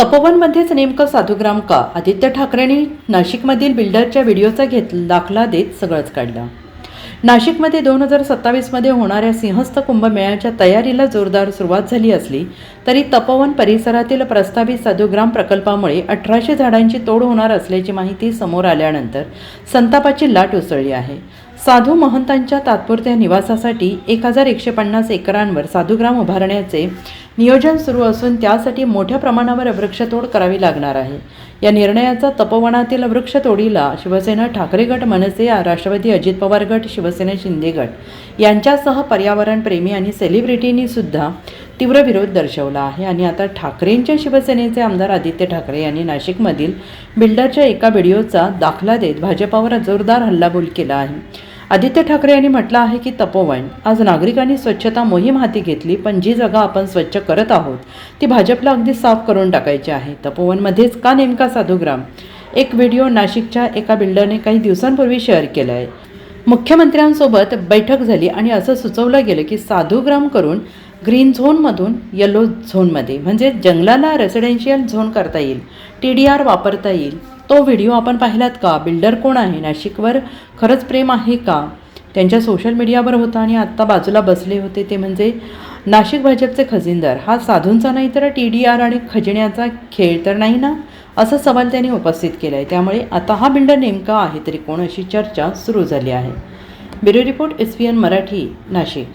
तपोवनमध्येच नेमकं साधुग्राम का? आदित्य ठाकरेंनी नाशिकमधील बिल्डरच्या व्हिडिओचा घेत दाखला देत सगळंच काढलं. नाशिकमध्ये दोन हजार सत्तावीसमध्ये होणाऱ्या सिंहस्थ कुंभमेळ्याच्या तयारीला जोरदार सुरुवात झाली असली तरी तपोवन परिसरातील प्रस्तावित साधुग्राम प्रकल्पामुळे अठराशे झाडांची तोड होणार असल्याची माहिती समोर आल्यानंतर संतापाची लाट उसळली आहे. साधू महंतांच्या तात्पुरत्या निवासासाठी एक हजार एकशे पन्नास एकरांवर साधूग्राम उभारण्याचे नियोजन सुरू असून त्यासाठी मोठ्या प्रमाणावर वृक्षतोड करावी लागणार आहे. या निर्णयाचा तपोवनातील वृक्षतोडीला शिवसेना ठाकरे गट मनसे राष्ट्रवादी अजित पवार गट शिवसेना शिंदे गट यांच्यासह पर्यावरणप्रेमी आणि सेलिब्रिटींनी सुद्धा तीव्र विरोध दर्शवला आहे. आणि आता ठाकरेंच्या शिवसेनेचे आमदार आदित्य ठाकरे यांनी नाशिकमधील बिल्डरच्या एका व्हिडिओचा दाखला देत भाजपावर जोरदार हल्लाबोल केला आहे. आदित्य ठाकरे यांनी म्हटलं आहे की तपोवन. आज नागरिकांनी स्वच्छता मोहीम हाती घेतली पण जी जागा आपण स्वच्छ करत आहोत ती भाजपला अगदी साफ करून टाकायची आहे. तपोवनमध्येच का नेमका साधुग्राम? एक व्हिडिओ नाशिकच्या एका बिल्डरने काही दिवसांपूर्वी शेअर केला आहे मुख्यमंत्र्यांसोबत बैठक झाली आणि असं सुचवलं गेलं की साधुग्राम करून ग्रीन झोनमधून येलो झोनमध्ये म्हणजे जंगलाला रेसिडेन्शियल झोन करता येईल टी डी आर वापरता येईल तो व्हिडिओ आपण पाहिलात का? बिल्डर कोण आहे? नाशिकवर खरंच प्रेम आहे का? त्यांच्या सोशल मीडियावर होता आणि आत्ता बाजूला बसले होते ते म्हणजे नाशिक भाजपचे खजिनदार. हा साधूंचा नाही तर टी डी आर आणि खजिन्याचा खेळ तर नाही ना? असा सवाल त्यांनी उपस्थित केला आहे त्यामुळे आता हा बिल्डर नेमका आहे तरी कोण अशी चर्चा सुरू झाली आहे? Bureau report S P N Marathi Nashik.